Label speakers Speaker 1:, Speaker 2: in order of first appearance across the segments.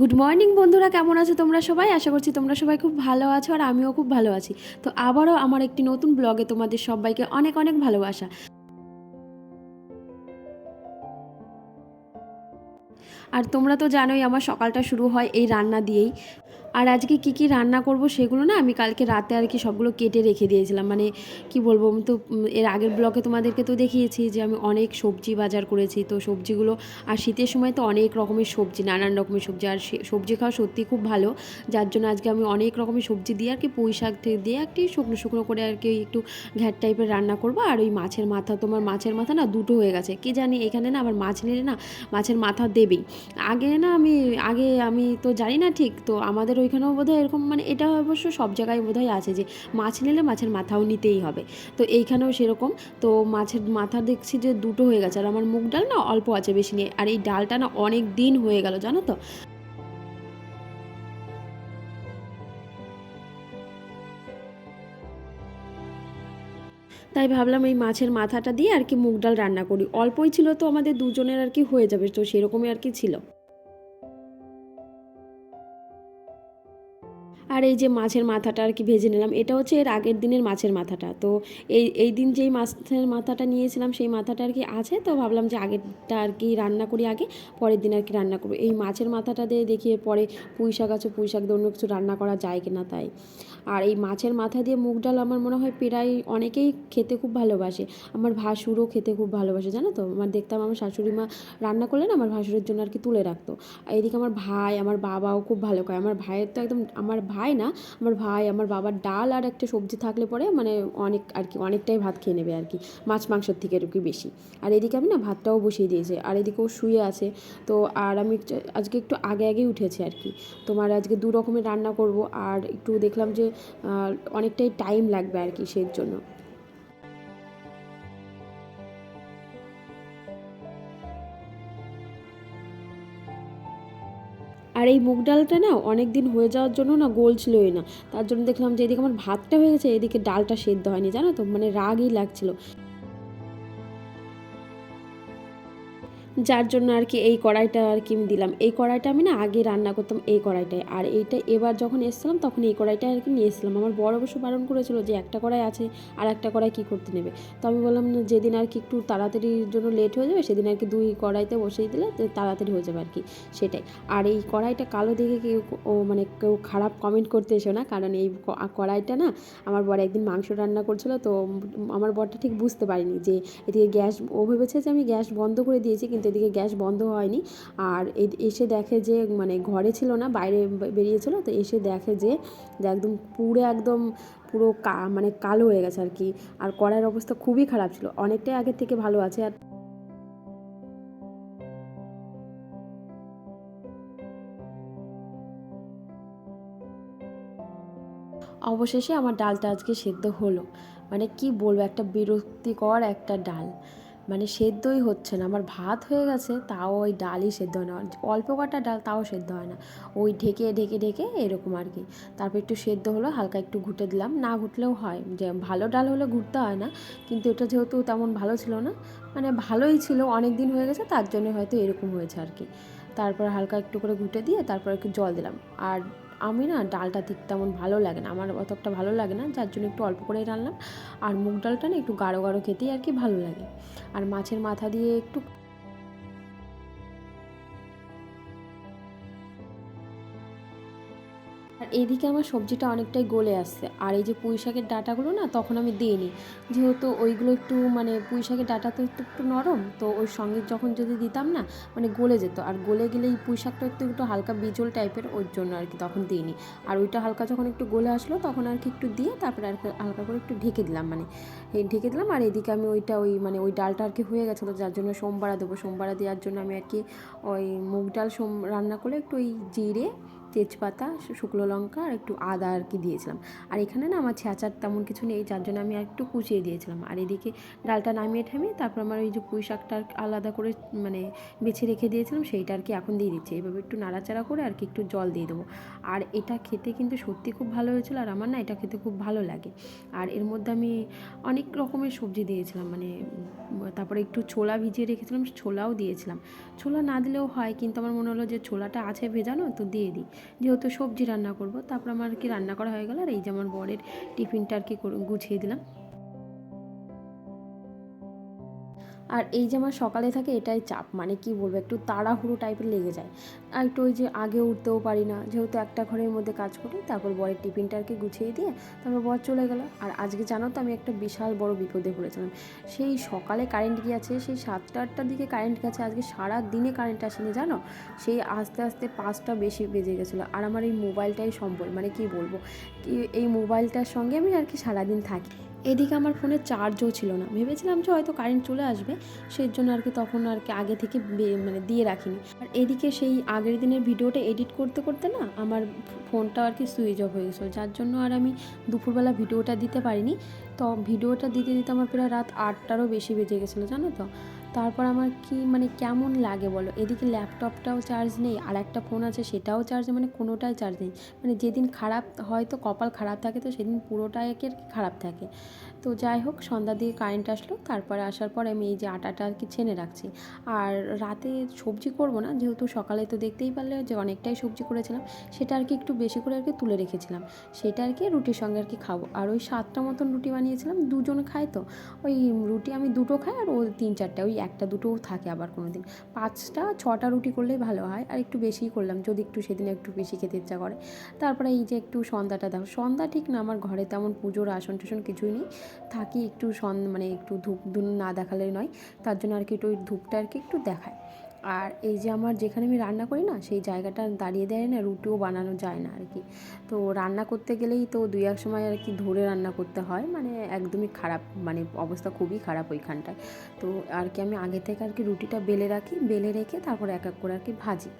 Speaker 1: Good morning বন্ধুরা, কেমন আছো তোমরা সবাই? আশা করছি তোমরা সবাই খুব ভালো আছো আর আমিও খুব ভালো আছি। তো আবারও আমার একটি নতুন ব্লগে তোমাদের সবাইকে অনেক অনেক ভালোবাসা। আর তোমরা তো জানোই, আমার সকালটা শুরু হয় এই রান্না দিয়েই। আর আজকে কি কি রান্না করব সেগুলো না আমি কালকে রাতে আর কি সবগুলো কেটে রেখে দিয়েছিলাম। মানে কি বলব তো এর আগের ব্লকে তোমাদেরকে তো দেখিয়েছি যে আমি অনেক সবজি বাজার করেছি। তো সবজিগুলো, আর শীতের সময় তো অনেক রকমের সবজি, নানান রকমের সবজি। আর সবজি খাওয়া সত্যি খুব ভালো। যার জন্য আজকে আমি অনেক রকমের সবজি দিয়ে আর কি পুঁই শাক দিয়ে একটি শুকনো শুকনো করে আর কি একটু ঘ্যাট টাইপের রান্না করব। আর ওই মাছের মাথা, তোমার মাছের মাথা না দুটো হয়ে গেছে। কি জানি এখানে না আবার মাছ নিলে না মাছের মাথা দেবেই। আগে না আমি, আগে আমি তো জানি না ঠিক, তো আমাদের ওইখানেও বোধহয় এরকম মানে এটা অবশ্য সব জায়গায় বোধহয় আছে যে মাছ নিলে মাছের মাথাও নিতেই হবে। তো এইখানেও সেরকম। তো মাছের মাথা দেখছি যে দুটো হয়ে গেছে। আর আমার মুগ ডাল না অল্প আছে বেশি নেই আর এই ডালটা না অনেক দিন হয়ে গেল, জানো তো? তাই ভাবলাম এই মাছের মাথাটা দিয়ে আর কি মুগ ডাল রান্না করি। অল্পই ছিল তো আমাদের দুজনের আর কি হয়ে যাবে। তো সেরকমই আর কি ছিল। আর এই যে মাছের মাথাটা আর কি ভেজে নিলাম, এটা হচ্ছে এর আগের দিনের মাছের মাথাটা। তো এই এই দিন যেই মাছের মাথাটা নিয়েছিলাম, সেই মাথাটা আর কি আছে, তো ভাবলাম যে আগেরটা আর কি রান্না করি আগে, পরের দিন আর কি রান্না করব। এই মাছের মাথাটা দিয়ে দেখি পরে পুঁই শাক আছে, পুঁই শাক দিয়ে অন্য কিছু রান্না করা যায় কিনা তাই। আর এই মাছের মাথা দিয়ে মুগ ডাল আমার মনে হয় প্রায় অনেকেই খেতে খুব ভালোবাসে। আমার ভাসুরও খেতে খুব ভালোবাসে, জানো তো? আমার দেখতাম আমার শাশুড়ি মা রান্না করলে না, আমার ভাসুরের জন্য আর কি তুলে রাখতো। এদিকে আমার ভাই, আমার বাবাও খুব ভালো খায় আমার ভাইয়ের তো একদম, আমার ভাই না, আমার ভাই, আমার বাবার ডাল আর একটা সবজি থাকলে পরে মানে অনেক আর কি, অনেকটাই ভাত খেয়ে নেবে আর কি, মাছ মাংসের থেকে আর কি বেশি। আর এদিকে আমি না ভাতটাও বসিয়ে দিয়েছি, আর এদিকেও শুয়ে আছে। তো আর আমি আজকে একটু আগে আগেই উঠেছি আর কি। তোমার আজকে দু রকমের রান্না করব, আর একটু দেখলাম যে অনেকটাই টাইম লাগবে আর কি সেই জন্য আর এই মুগ ডালটা না অনেক দিন হয়ে যাওয়ার জন্য না গোল ছিলই না। তার জন্য দেখলাম যে এদিকে আমার ভাতটা হয়ে গেছে, এদিকে ডালটা সেদ্ধ হয়নি, জানো তো? মানে রাগই লাগছিল। যার জন্য আর কি এই কড়াইটা আর কি দিলাম। এই কড়াইটা আমি না আগে রান্না করতাম এই কড়াইটায়। আর এইটা এবার যখন এসেছিলাম তখন এই কড়াইটা আর কি নিয়ে এসেছিলাম। আমার বড় অবশ্য বারণ করেছিল যে একটা কড়াই আছে আর একটা কড়াই কী করতে নেবে। তো আমি বললাম যেদিন আর কি একটু তাড়াতাড়ির জন্য লেট হয়ে যাবে সেদিন আর কি দুই কড়াইতে বসিয়ে দিলে তাড়াতাড়ি হয়ে যাবে আর কি। সেটাই। আর এই কড়াইটা কালো দেখে কেউ ও মানে কেউ খারাপ কমেন্ট করতে এসো না। কারণ এই কড়াইটা না আমার বর একদিন মাংস রান্না করছিল তো আমার বরটা ঠিক বুঝতে পারিনি যে এদিকে গ্যাস, ও ভেবেছে যে আমি গ্যাস বন্ধ করে দিয়েছি কিন্তু এদিকে গ্যাস বন্ধ হয়নি। আর এসে দেখে যে মানে ঘরে ছিল না, বাইরে বেরিয়েছিল, তো এসে দেখে যে একদম পুরো একদম পুরো কা মানে কালো হয়ে গেছে আর কি। আর কড়াইয়ের অবস্থা খুবই খারাপ ছিল। অনেকটাই আগের থেকে ভালো আছে আর অবশেষে আমার ডালটা আজকে সেদ্ধ হলো। মানে কি বলব, একটা বিরক্তিকর একটা ডাল। মানে সেদ্ধই হচ্ছে না। আমার ভাত হয়ে গেছে, তাও ওই ডালই সেদ্ধ হয় না। অল্প কটা ডাল, তাও সেদ্ধ হয় না। ওই ঢেকে ঢেকে ঢেকে এরকম আর কি। তারপর একটু সেদ্ধ হলো, হালকা একটু ঘুটে দিলাম। না ঘুটলেও হয়। যে ভালো ডাল হলে ঘুরতে হয় না, কিন্তু এটা যেহেতু তেমন ভালো ছিল না মানে ভালোই ছিল, অনেক দিন হয়ে গেছে, তার জন্য হয়তো এরকম হয়েছে আর কি। তারপর হালকা একটু করে ঘুটে দিয়ে তারপর একটু জল দিলাম। আর আমি না ডালটা ঠিক তেমন ভালো লাগে না, আমার অতটা ভালো লাগে না, যার জন্য একটু অল্প করেই রান্নাম। আর মুগ ডালটা না একটু গাঢ় গাঢ় খেতেই আর কি ভালো লাগে। আর মাছের মাথা দিয়ে একটু আর এইদিকে আমার সবজিটা অনেকটাই গলে আসছে। আর এই যে পুঁই শাকের ডাঁটাগুলো না, তখন আমি দিইনি। যেহেতু ওইগুলো একটু মানে পুঁই শাকের ডাঁটা তো একটু একটু নরম, তো ওর সঙ্গে যখন যদি দিতাম না মানে গলে যেত। আর গলে গেলে এই পুঁই শাকটা একটু একটু হালকা বিজল টাইপের ওর জন্য আর কি তখন দিই দিইনি। আর ওইটা হালকা যখন একটু গলে আসলো, তখন আর কি একটু দিয়ে তারপরে আর হালকা করে একটু ঢেকে দিলাম মানে এই ঢেকে দিলাম। আর এদিকে আমি ওইটা ওই মানে ওই ডালটা আর কি হয়ে গেছিল যার জন্য সোমবারা দেবো। সোমবারা দেওয়ার জন্য আমি আর কি ওই মুগ ডাল সোম, রান্না করলে একটু ওই জিরে তেজপাতা শুকনো লঙ্কা আর একটু আদা আর কি দিয়েছিলাম। আর এখানে না আমার ছেঁচার তেমন কিছু নেই, যার জন্য আমি একটু কুচিয়ে দিয়েছিলাম। আর এদিকে ডালটা নামিয়ে ঠামিয়ে তারপর আমার ওই যে পুঁই শাকটা আলাদা করে মানে বেছে রেখে দিয়েছিলাম, সেইটা আর কি এখন দিয়ে দিচ্ছি। এভাবে একটু নাড়াচাড়া করে আর কি একটু জল দিয়ে দেবো। আর এটা খেতে কিন্তু সত্যি খুব ভালো হয়েছিল আর আমার না এটা খেতে খুব ভালো লাগে। আর এর মধ্যে আমি অনেক রকমের সবজি দিয়েছিলাম মানে তারপরে একটু ছোলা ভিজিয়ে রেখেছিলাম, ছোলাও দিয়েছিলাম। ছোলা না দিলেও হয়, কিন্তু আমার মনে হলো যে ছোলাটা আছে ভেজানো, তো দিয়ে দিই। যেহেতু সবজি রান্না করব, তারপর আমার কি রান্না করা হয়ে গেল, আর এই যে আমার বরের টিফিনটা আর কি গুছিয়ে দিলাম। আর এই যে আমার সকালে থাকে এটাই চাপ মানে কি বলব, একটু তাড়াহুড়ো টাইপের লেগে যায়। আর একটু ওই যে আগে উঠতেও পারি না, যেহেতু একটা ঘরের মধ্যে কাজ করি, তারপর বরের টিফিনটাকে গুছিয়ে দিয়ে তারপর বর চলে গেল। আর আজকে জানো তো আমি একটা বিশাল বড় বিপদে পড়েছিলাম। সেই সকালে কারেন্ট গিয়েছে, সেই সাতটা আটটার দিকে কারেন্ট গেছে, আজকে সারা দিনে কারেন্ট আসেনি, জানো? সেই আস্তে আস্তে পাঁচটা বেশি বেজে গেছিল। আর আমার এই মোবাইলটাই সম্বল মানে কি বলব এই মোবাইলটার সঙ্গে আমি আর কি সারাদিন থাকি। এদিকে আমার ফোনে চার্জও ছিল না। ভেবেছিলাম যে হয়তো কারেন্ট চলে আসবে সেই জন্য আর কি তখন আর কি আগে থেকে মানে দিয়ে রাখিনি। আর এদিকে সেই আগের দিনের ভিডিওটা এডিট করতে করতে না আমার ফোনটা আর কি সুইচ অফ হয়ে গেছিল। যার জন্য আর আমি দুপুরবেলা ভিডিওটা দিতে পারিনি। তো ভিডিওটা দিতে দিতে আমার প্রায় রাত আটটারও বেশি বেজে গেছিল, জানো তো? তারপর আমার কি মানে কেমন লাগে বলো? এদিকে ল্যাপটপটাও চার্জ নেই আর একটা ফোন আছে সেটাও চার্জ মানে কোনোটাই চার্জ নেই। মানে যেদিন খারাপ হয়তো কপাল খারাপ থাকে তো সেদিন পুরোটাই খারাপ থাকে। তো যাই হোক, সন্ধ্যা দিয়ে কারেন্ট আসলো, তারপরে আসার পর আমি এই যে আটাটা আর কি ছেনে রাখছি। আর রাতে সবজি করব না, যেহেতু সকালে তো দেখতেই পারলে যে অনেকটাই সবজি করেছিলাম, সেটা আর কি একটু বেশি করে আর কি তুলে রেখেছিলাম। সেটা আর কি রুটির সঙ্গে আর কি খাব। আর ওই সাতটা মতন রুটি বানিয়েছিলাম, দুজন খায় তো। ওই রুটি আমি দুটো খাই আর ও তিন চারটা, ওই একটা দুটোও থাকে আবার কোনো দিন পাঁচটা, ছটা রুটি করলেই ভালো হয়, আর একটু বেশিই করলাম, যদি একটু সেদিন একটু বেশি খেতে ইচ্ছা করে। তারপরে এই যে একটু সন্ধ্যাটা দাও। সন্ধ্যা ঠিক না, আমার ঘরে তেমন পুজোর আসন টাসন কিছুই নেই। থাকি একটু সন মানে একটু ধূপ, ধুন না দেখালে নয়। তার জন্য আর কি একটু ওই ধূপটা আর কি একটু দেখায়। আর এই যে আমার যেখানে আমি রান্না করি না, সেই জায়গাটা দাঁড়িয়ে দেয় না, রুটিও বানানো যায় না আর কি। তো রান্না করতে গেলেই তো দুই, এক সময় আর কি ধরে রান্না করতে হয় মানে একদমই খারাপ মানে অবস্থা খুবই খারাপ ওইখানটায়। তো আর কি আমি আগে থেকে আর কি রুটিটা বেলে রাখি, বেলে রেখে তারপর এক এক করে আর কি ভাজি।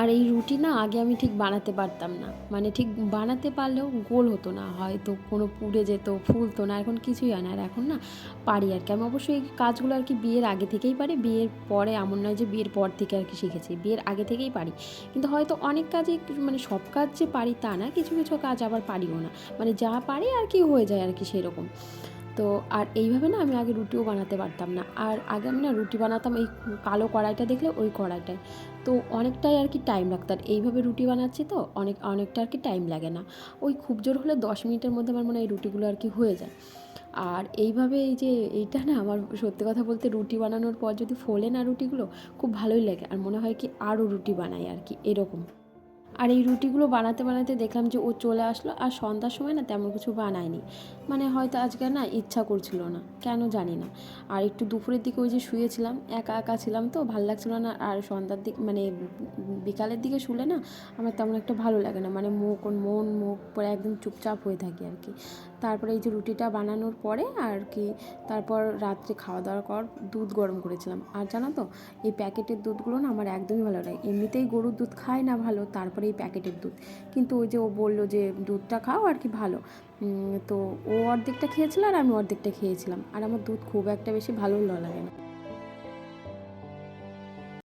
Speaker 1: আর এই রুটি না আগে আমি ঠিক বানাতে পারতাম না। মানে ঠিক বানাতে পারলেও গোল হতো না, হয়তো কোনো পুড়ে যেত, ফুলতো না, এখন কিছুই হয় না। আর এখন না পারি আর কি। আমি অবশ্যই এই কাজগুলো আর কি বিয়ের আগে থেকেই পারি, বিয়ের পরে এমন নয় যে বিয়ের পর থেকে আর কি শিখেছি, বিয়ের আগে থেকেই পারি। কিন্তু হয়তো অনেক কাজে মানে সব কাজ যে পারি তা না, কিছু কিছু কাজ আবার পারিও না। মানে যা পারি আর কি হয়ে যায় আর কি সেরকম। তো আর এইভাবে না আমি আগে রুটিও বানাতে পারতাম না। আর আগে আমি না রুটি বানাতাম এই কালো কড়াইটা দেখলে ওই কড়াইটায়। তো অনেকটাই আর কি টাইম লাগতো। আর এইভাবে রুটি বানাচ্ছি তো অনেক, অনেকটা আর কি টাইম লাগে না। ওই খুব জোর হলে দশ মিনিটের মধ্যে আমার মনে হয় রুটিগুলো আর কি হয়ে যায়। আর এইভাবে এই যে এইটা না আমার সত্যি কথা বলতে রুটি বানানোর পর যদি ফোলে না রুটিগুলো, খুব ভালোই লাগে। আর মনে হয় কি আরও রুটি বানাই আর কি, এরকম। আর এই রুটিগুলো বানাতে বানাতে দেখলাম যে ও চলে আসলো আর সন্ধ্যার সময় না তেমন কিছু বানায়নি। মানে হয়তো আজকে না ইচ্ছা করছিল না, কেন জানি না। আর একটু দুপুরের দিকে ওই যে শুয়েছিলাম, একা একা ছিলাম তো, ভালো লাগছিল না। আর সন্ধ্যার দিক মানে বিকালের দিকে শুলে না, আমার তেমন একটা ভালো লাগে না। মানে মুখ মন, মুখ পরে একদম চুপচাপ হয়ে থাকি আর কি। তারপরে এই যে রুটিটা বানানোর পরে আর কি তারপর রাত্রে খাওয়া দাওয়ার পর দুধ গরম করেছিলাম। আর জানো তো, এই প্যাকেটের দুধগুলো না আমার একদমই ভালো লাগে। এমনিতেই গরুর দুধ খায় না ভালো, তারপরে এই প্যাকেটের দুধ। কিন্তু ওই যে ও বলল যে দুধটা খাও আর কি ভালো। তো ও অর্ধেকটা খেয়েছিল আর আমি অর্ধেকটা খেয়েছিলাম। আর আমার দুধ খুব একটা বেশি ভালো লাগে না।